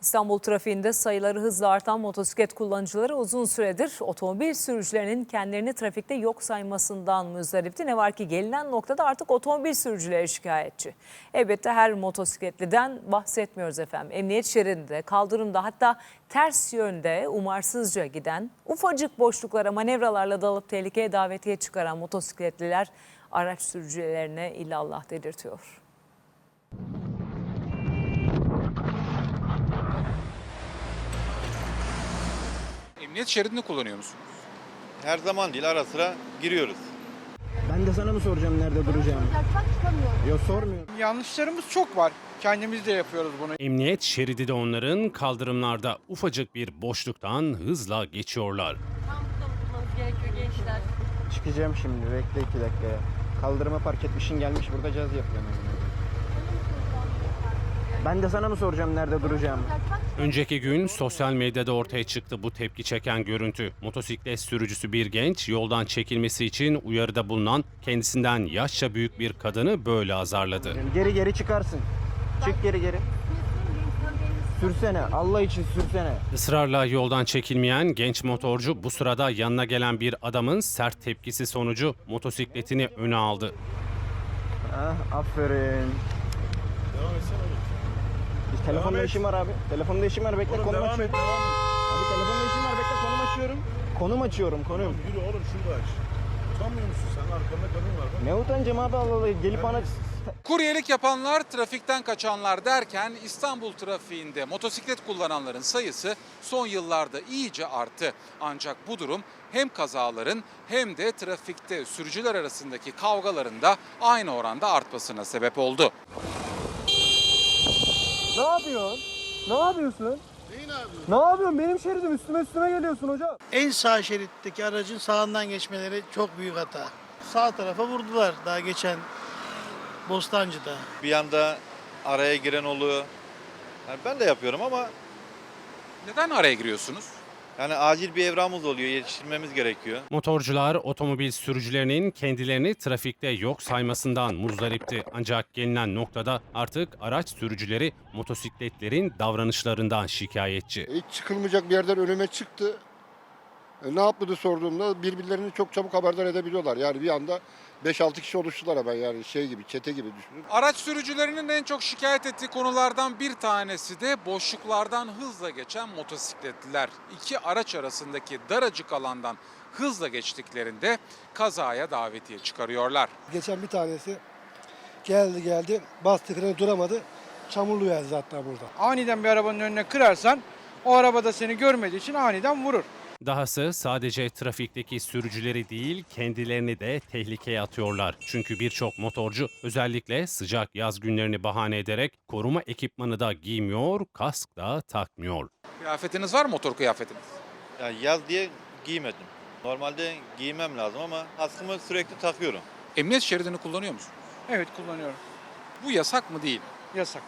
İstanbul trafiğinde sayıları hızla artan motosiklet kullanıcıları uzun süredir otomobil sürücülerinin kendilerini trafikte yok saymasından müzdaripti. Ne var ki gelinen noktada artık otomobil sürücüleri şikayetçi. Elbette her motosikletliden bahsetmiyoruz efendim. Emniyet şeridinde, kaldırımda hatta ters yönde umarsızca giden, ufacık boşluklara manevralarla dalıp tehlikeye davetiye çıkaran motosikletliler araç sürücülerine illallah dedirtiyor. Emniyet şeridini kullanıyor musunuz? Her zaman değil ara sıra giriyoruz. Ben de sana mı soracağım nerede duracağımı? Yok sormuyorum. Yanlışlarımız çok var. Kendimiz de yapıyoruz bunu. Emniyet şeridi de onların kaldırımlarda ufacık bir boşluktan hızla geçiyorlar. Tam burada bulmanız gerekiyor gençler. Çıkacağım şimdi bekle iki dakikaya. Kaldırıma park etmişin gelmiş burada caz yapıyorsun. Ben de sana mı soracağım nerede duracağımı? Önceki gün sosyal medyada ortaya çıktı bu tepki çeken görüntü. Motosiklet sürücüsü bir genç yoldan çekilmesi için uyarıda bulunan kendisinden yaşça büyük bir kadını böyle azarladı. Geri geri çıkarsın. Çık geri geri. Sürsene. Allah için sürsene. Israrla yoldan çekilmeyen genç motorcu bu sırada yanına gelen bir adamın sert tepkisi sonucu motosikletini öne aldı. Ah, aferin. Biz telefonda işim var abi. Telefonda işim var bekle konum açıyorum. Abi telefonda işim var bekle konum açıyorum. Konum açıyorum konum. Yürü oğlum şurada aç. Utanmıyor musun sen? Arkanda kadın var bak. Ne utanacağım abi Allah Allah. Gelip bana Kuryelik yapanlar, trafikten kaçanlar derken İstanbul trafiğinde motosiklet kullananların sayısı son yıllarda iyice arttı. Ancak bu durum hem kazaların hem de trafikte sürücüler arasındaki kavgaların da aynı oranda artmasına sebep oldu. Ne yapıyorsun? Ne yapıyorsun? Ne yapıyorsun? Benim şeridim üstüme üstüme geliyorsun hocam. En sağ şeritteki aracın sağından geçmeleri çok büyük hata. Sağ tarafa vurdular daha geçen Bostancı'da. Bir anda araya giren oluyor. Yani ben de yapıyorum ama Neden araya giriyorsunuz? Yani acil bir evramımız oluyor. Yetiştirmemiz gerekiyor. Motorcular otomobil sürücülerinin kendilerini trafikte yok saymasından muzdaripti. Ancak gelinen noktada artık araç sürücüleri motosikletlerin davranışlarından şikayetçi. Hiç çıkılmayacak bir yerden önüme çıktı. E, ne yaptığını sorduğumda birbirlerini çok çabuk haberdar edebiliyorlar. Yani bir anda 5-6 kişi oluştular hemen yani şey gibi çete gibi düşünün. Araç sürücülerinin en çok şikayet ettiği konulardan bir tanesi de boşluklardan hızla geçen motosikletliler. İki araç arasındaki daracık alandan hızla geçtiklerinde kazaya davetiye çıkarıyorlar. Geçen bir tanesi geldi geldi bastı frene duramadı. Çamurlu yazdı hatta burada. Aniden bir arabanın önüne kırarsan o araba da seni görmediği için aniden vurur. Dahası sadece trafikteki sürücüleri değil kendilerini de tehlikeye atıyorlar. Çünkü birçok motorcu özellikle sıcak yaz günlerini bahane ederek koruma ekipmanı da giymiyor, kask da takmıyor. Kıyafetiniz var mı motor kıyafetiniz? Yani yaz diye giymedim. Normalde giymem lazım ama askımı sürekli takıyorum. Emniyet şeridini kullanıyor musunuz? Evet kullanıyorum. Bu yasak mı değil? Yasak.